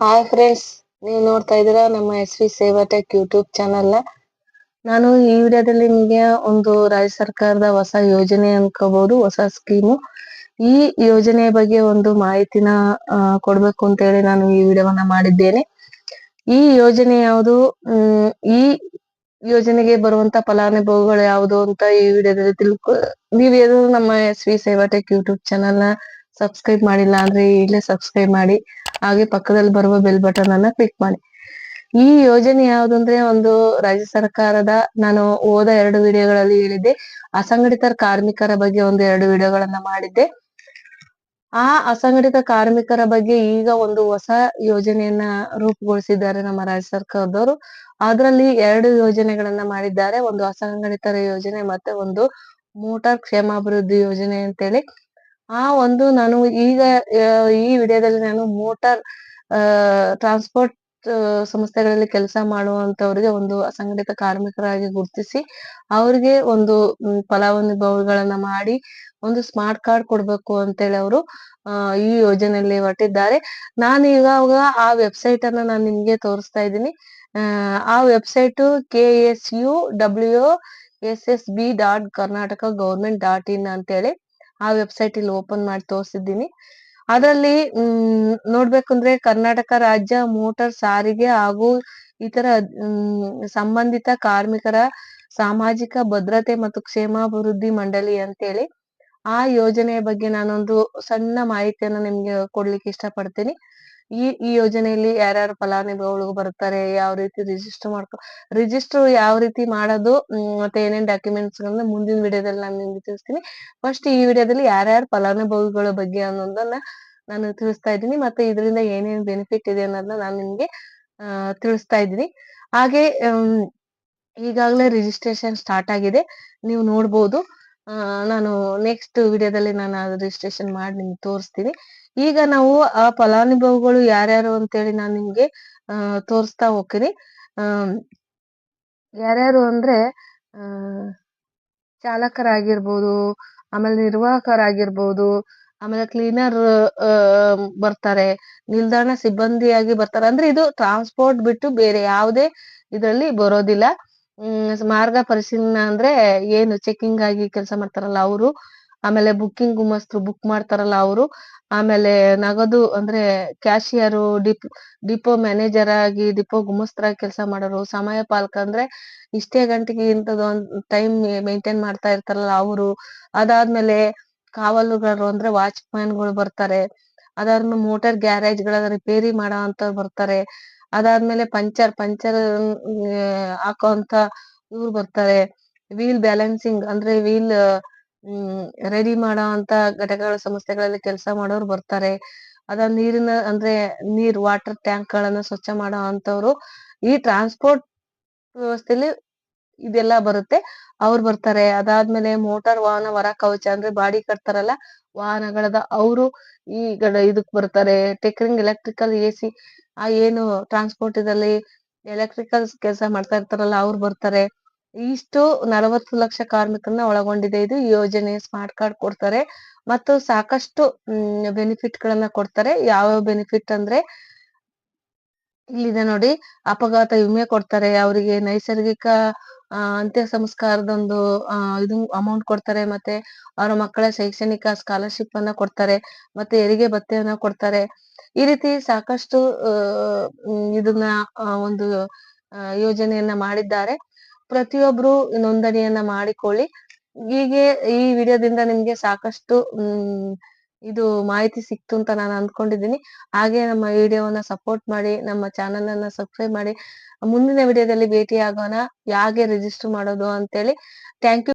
Hi friends ನೀವು ನೋಡ್ತಾ ಇದ್ದೀರಾ ನಮ್ಮ S V Seva tech YouTube channel ನಾನು ಈ ವಿಡಿಯೋದಲ್ಲಿ ನಿಮಗೆ ಒಂದು ರಾಜ್ಯ ಸರ್ಕಾರದ ಹೊಸ ಯೋಜನೆ ಅನ್ಕೋಬಹುದು ಹೊಸ ಸ್ಕೀಮು ಈ ಯೋಜನೆ ಬಗ್ಗೆ ಒಂದು ಮಾಹಿತಿನ ಕೊಡ್ಬೇಕು ಅಂತ ಹೇಳಿ ನಾನು ಈ ವಿಡಿಯೋವನ್ನ ಮಾಡಿದ್ದೇನೆ. ಈ ಯೋಜನೆ ಯಾವುದು? ಈ ಯೋಜನೆಗೆ ಬರುವಂತ ಫಲಾನುಭವಿಗಳು ಯಾವುದು ಅಂತ ಈ ವಿಡಿಯೋದಲ್ಲಿ ತಿಳ್ಕೊ ನೀವೇನು ನಮ್ಮ S V Seva tech YouTube ಚಾನೆಲ್ನ ಸಬ್ಸ್ಕ್ರೈಬ್ ಮಾಡಿಲ್ಲ ಅಂದ್ರೆ ಈಗಲೇ ಸಬ್ಸ್ಕ್ರೈಬ್ ಮಾಡಿ. ಹಾಗೆ ಪಕ್ಕದಲ್ಲಿ ಬರುವ ಬೆಲ್ ಬಟನ್ ಅನ್ನ ಕ್ಲಿಕ್ ಮಾಡಿ. ಈ ಯೋಜನೆ ಯಾವುದು ಅಂದ್ರೆ ಒಂದು ರಾಜ್ಯ ಸರ್ಕಾರದ ನಾನು ಹೋದ ಎರಡು ವಿಡಿಯೋಗಳಲ್ಲಿ ಹೇಳಿದ್ದೆ, ಅಸಂಘಟಿತ ಕಾರ್ಮಿಕರ ಬಗ್ಗೆ ಒಂದು ಎರಡು ವಿಡಿಯೋಗಳನ್ನ ಮಾಡಿದ್ದೆ. ಆ ಅಸಂಘಟಿತ ಕಾರ್ಮಿಕರ ಬಗ್ಗೆ ಈಗ ಒಂದು ಹೊಸ ಯೋಜನೆಯನ್ನ ರೂಪುಗೊಳಿಸಿದ್ದಾರೆ ನಮ್ಮ ರಾಜ್ಯ ಸರ್ಕಾರದವರು. ಅದರಲ್ಲಿ ಎರಡು ಯೋಜನೆಗಳನ್ನ ಮಾಡಿದ್ದಾರೆ. ಒಂದು ಅಸಂಘಟಿತರ ಯೋಜನೆ ಮತ್ತೆ ಒಂದು ಮೋಟಾರ್ ಕ್ಷೇಮಾಭಿವೃದ್ಧಿ ಯೋಜನೆ ಅಂತೇಳಿ. ಆ ಒಂದು ನಾನು ಈಗ ಈ ವಿಡಿಯೋದಲ್ಲಿ ನಾನು ಮೋಟಾರ್ ಟ್ರಾನ್ಸ್ಪೋರ್ಟ್ ಸಂಸ್ಥೆಗಳಲ್ಲಿ ಕೆಲಸ ಮಾಡುವಂತವರಿಗೆ ಒಂದು ಅಸಂಘಟಿತ ಕಾರ್ಮಿಕರಾಗಿ ಗುರುತಿಸಿ ಅವರಿಗೆ ಒಂದು ಫಲಾನುಭವಿಗಳನ್ನ ಮಾಡಿ ಒಂದು ಸ್ಮಾರ್ಟ್ ಕಾರ್ಡ್ ಕೊಡ್ಬೇಕು ಅಂತೇಳಿ ಅವರು ಈ ಯೋಜನೆಯಲ್ಲಿ ಹೊರಟಿದ್ದಾರೆ. ನಾನು ಇವಾಗ ಆ ವೆಬ್ಸೈಟ್ ಅನ್ನ ನಾನು ನಿಮ್ಗೆ ತೋರಿಸ್ತಾ ಇದ್ದೀನಿ. ಆ website K S U W S S B dot Karnataka government dot in ಅಂತೇಳಿ. ಆ ವೆಬ್ಸೈಟ್ ಇಲ್ಲಿ ಓಪನ್ ಮಾಡಿ ತೋರಿಸಿದ್ದೀನಿ. ಅದರಲ್ಲಿ, ಹ್ಮ್, ನೋಡ್ಬೇಕಂದ್ರೆ ಕರ್ನಾಟಕ ರಾಜ್ಯ ಮೋಟಾರ್ ಸಾರಿಗೆ ಹಾಗೂ ಇತರ ಸಂಬಂಧಿತ ಕಾರ್ಮಿಕರ ಸಾಮಾಜಿಕ ಭದ್ರತೆ ಮತ್ತು ಕ್ಷೇಮಾಭಿವೃದ್ಧಿ ಮಂಡಳಿ ಅಂತೇಳಿ ಆ ಯೋಜನೆಯ ಬಗ್ಗೆ ನಾನೊಂದು ಸಣ್ಣ ಮಾಹಿತಿಯನ್ನು ನಿಮ್ಗೆ ಕೊಡ್ಲಿಕ್ಕೆ ಇಷ್ಟಪಡ್ತೀನಿ. ಈ ಈ ಯೋಜನೆಯಲ್ಲಿ ಯಾರ್ಯಾರು ಫಲಾನುಭವಿಗಳು ಬರ್ತಾರೆ, ಯಾವ ರೀತಿ ರಿಜಿಸ್ಟರ್ ಮಾಡ್ಕೊ ರಿಜಿಸ್ಟರ್ ಯಾವ ರೀತಿ ಮಾಡೋದು ಮತ್ತೆ ಏನೇನ್ ಡಾಕ್ಯುಮೆಂಟ್ಸ್ ಮುಂದಿನ ವಿಡಿಯೋದಲ್ಲಿ ನಾನು ನಿಮ್ಗೆ ತಿಳಿಸ್ತೀನಿ. ಫಸ್ಟ್ ಈ ವಿಡಿಯೋದಲ್ಲಿ ಯಾರ್ಯಾರು ಫಲಾನುಭವಿಗಳ ಬಗ್ಗೆ ಅನ್ನೋದನ್ನ ನಾನು ತಿಳಿಸ್ತಾ ಇದ್ದೀನಿ, ಮತ್ತೆ ಇದರಿಂದ ಏನೇನ್ ಬೆನಿಫಿಟ್ ಇದೆ ಅನ್ನೋದನ್ನ ನಾನು ನಿಮ್ಗೆ ತಿಳಿಸ್ತಾ ಇದ್ದೀನಿ. ಹಾಗೆ ಈಗಾಗಲೇ ರಿಜಿಸ್ಟ್ರೇಷನ್ ಸ್ಟಾರ್ಟ್ ಆಗಿದೆ. ನೀವು ನೋಡ್ಬೋದು. ನಾನು ನೆಕ್ಸ್ಟ್ ವಿಡಿಯೋದಲ್ಲಿ ನಾನು ಅದು ರಿಜಿಸ್ಟ್ರೇಷನ್ ಮಾಡಿ ನಿಮ್ಗೆ ತೋರಿಸ್ತೀನಿ. ಈಗ ನಾವು ಆ ಫಲಾನುಭವಿಗಳು ಯಾರ್ಯಾರು ಅಂತೇಳಿ ನಾನು ನಿಮ್ಗೆ ತೋರಿಸ್ತಾ ಹೋಗ್ತೀನಿ. ಯಾರ್ಯಾರು ಅಂದ್ರೆ ಚಾಲಕರಾಗಿರ್ಬೋದು, ಆಮೇಲೆ ನಿರ್ವಾಹಕರಾಗಿರ್ಬೋದು, ಆಮೇಲೆ ಕ್ಲೀನರ್ ಬರ್ತಾರೆ, ನಿಲ್ದಾಣ ಸಿಬ್ಬಂದಿಯಾಗಿ ಬರ್ತಾರೆ. ಅಂದ್ರೆ ಇದು ಟ್ರಾನ್ಸ್ಪೋರ್ಟ್ ಬಿಟ್ಟು ಬೇರೆ ಯಾವುದೇ ಇದರಲ್ಲಿ ಬರೋದಿಲ್ಲ. ಹ್ಮ್ ಮಾರ್ಗ ಪರಿಶೀಲನ ಅಂದ್ರೆ ಏನು ಚೆಕಿಂಗ್ ಆಗಿ ಕೆಲಸ ಮಾಡ್ತಾರಲ್ಲ ಅವರು. ಆಮೇಲೆ ಬುಕ್ಕಿಂಗ್ ಗುಮಸ್ತರು ಬುಕ್ ಮಾಡ್ತಾರಲ್ಲ ಅವರು. ಆಮೇಲೆ ನಗದು ಅಂದ್ರೆ ಕ್ಯಾಶಿಯರು ಡಿಪ್ ಡಿಪೋ ಮ್ಯಾನೇಜರ್ ಆಗಿ ಡಿಪೋ ಗುಮಸ್ತರಾಗಿ ಕೆಲಸ ಮಾಡೋರು, ಸಮಯ ಪಾಲಕ ಅಂದ್ರೆ ಇಷ್ಟೇ ಗಂಟೆಗೆ ಇಂಥದ್ದು ಒಂದ್ ಟೈಮ್ ಮೇಂಟೈನ್ ಮಾಡ್ತಾ ಇರ್ತಾರಲ್ಲ ಅವರು. ಅದಾದ್ಮೇಲೆ ಕಾವಲುಗಾರರು ಅಂದ್ರೆ ವಾಚ್ಮ್ಯಾನ್ಗಳು ಬರ್ತಾರೆ. ಅದಾದ್ಮೇಲೆ ಮೋಟಾರ್ ಗ್ಯಾರೇಜ್ಗಳ ರಿಪೇರಿ ಮಾಡೋ ಅಂತ ಬರ್ತಾರೆ. ಅದಾದ್ಮೇಲೆ ಪಂಚರ್ ಪಂಚರ್ ಹಾಕೋಂತ ಇವ್ರು ಬರ್ತಾರೆ. ವೀಲ್ ಬ್ಯಾಲೆನ್ಸಿಂಗ್ ಅಂದ್ರೆ ವೀಲ್ ರೆಡಿ ಮಾಡೋ ಅಂತ ಘಟಕಗಳ ಸಂಸ್ಥೆಗಳಲ್ಲಿ ಕೆಲಸ ಮಾಡೋರು ಬರ್ತಾರೆ. ಅದ ನೀರಿನ ಅಂದ್ರೆ ನೀರ್, ವಾಟರ್ ಟ್ಯಾಂಕ್ ಗಳನ್ನ ಸ್ವಚ್ಛ ಮಾಡೋ ಅಂತವ್ರು ಈ ಟ್ರಾನ್ಸ್ಪೋರ್ಟ್ ವ್ಯವಸ್ಥೆಲಿ ಇದೆಲ್ಲ ಬರುತ್ತೆ. ಅವ್ರು ಬರ್ತಾರೆ. ಅದಾದ್ಮೇಲೆ ಮೋಟಾರ್ ವಾಹನ ವರ ಕವಚ ಅಂದ್ರೆ ಬಾಡಿ ಕಟ್ತಾರಲ್ಲ, ವಾಹನಗಳದ ಅವರು ಈ ಇದಕ್ ಬರ್ತಾರೆ. ಟೆಕರಿಂಗ್ ಎಲೆಕ್ಟ್ರಿಕಲ್ ಎಸಿ ಆ ಏನು ಟ್ರಾನ್ಸ್ಪೋರ್ಟ್ ಇದಲ್ಲಿ ಎಲೆಕ್ಟ್ರಿಕಲ್ ಕೆಲಸ ಮಾಡ್ತಾ ಇರ್ತಾರಲ್ಲ, ಅವ್ರು ಬರ್ತಾರೆ. ಇಷ್ಟು ನಲವತ್ತು ಲಕ್ಷ ಕಾರ್ಮಿಕರನ್ನ ಒಳಗೊಂಡಿದೆ. ಇದು ಯೋಜನೆ ಸ್ಮಾರ್ಟ್ ಕಾರ್ಡ್ ಕೊಡ್ತಾರೆ. ಮತ್ತು ಸಾಕಷ್ಟು ಬೆನಿಫಿಟ್ ಗಳನ್ನ ಕೊಡ್ತಾರೆ. ಯಾವ ಬೆನಿಫಿಟ್ ಅಂದ್ರೆ ಇಲ್ಲಿದೆ ನೋಡಿ. ಅಪಘಾತ ವಿಮೆ ಕೊಡ್ತಾರೆ. ಅವರಿಗೆ ನೈಸರ್ಗಿಕ ಅಂತ್ಯ ಸಂಸ್ಕಾರದೊಂದು ಇದು ಅಮೌಂಟ್ ಕೊಡ್ತಾರೆ. ಮತ್ತೆ ಅವರ ಮಕ್ಕಳ ಶೈಕ್ಷಣಿಕ ಸ್ಕಾಲರ್ಶಿಪ್ ಅನ್ನ ಕೊಡ್ತಾರೆ. ಮತ್ತೆ ಹೆರಿಗೆ ಭತ್ಯೆಯನ್ನ ಕೊಡ್ತಾರೆ. ಈ ರೀತಿ ಸಾಕಷ್ಟು ಇದನ್ನ ಒಂದು ಯೋಜನೆಯನ್ನ ಮಾಡಿದ್ದಾರೆ. ಪ್ರತಿಯೊಬ್ರು ನೋಂದಣಿಯನ್ನ ಮಾಡಿಕೊಳ್ಳಿ. ಹೀಗೆ ಈ ವಿಡಿಯೋದಿಂದ ನಿಮ್ಗೆ ಸಾಕಷ್ಟು, ಹ್ಮ್ ಇದು ಮಾಹಿತಿ ಸಿಕ್ತು ಅಂತ ನಾನು ಅಂದ್ಕೊಂಡಿದ್ದೀನಿ. ಹಾಗೆ ನಮ್ಮ ವಿಡಿಯೋವನ್ನ ಸಪೋರ್ಟ್ ಮಾಡಿ, ನಮ್ಮ ಚಾನಲ್ ಅನ್ನ ಸಬ್ಸ್ಕ್ರೈಬ್ ಮಾಡಿ, ಮುಂದಿನ ವಿಡಿಯೋದಲ್ಲಿ ಭೇಟಿ ಆಗೋಣ ಹೇಗೆ ರಿಜಿಸ್ಟರ್ ಮಾಡೋದು ಅಂತೇಳಿ. Thank you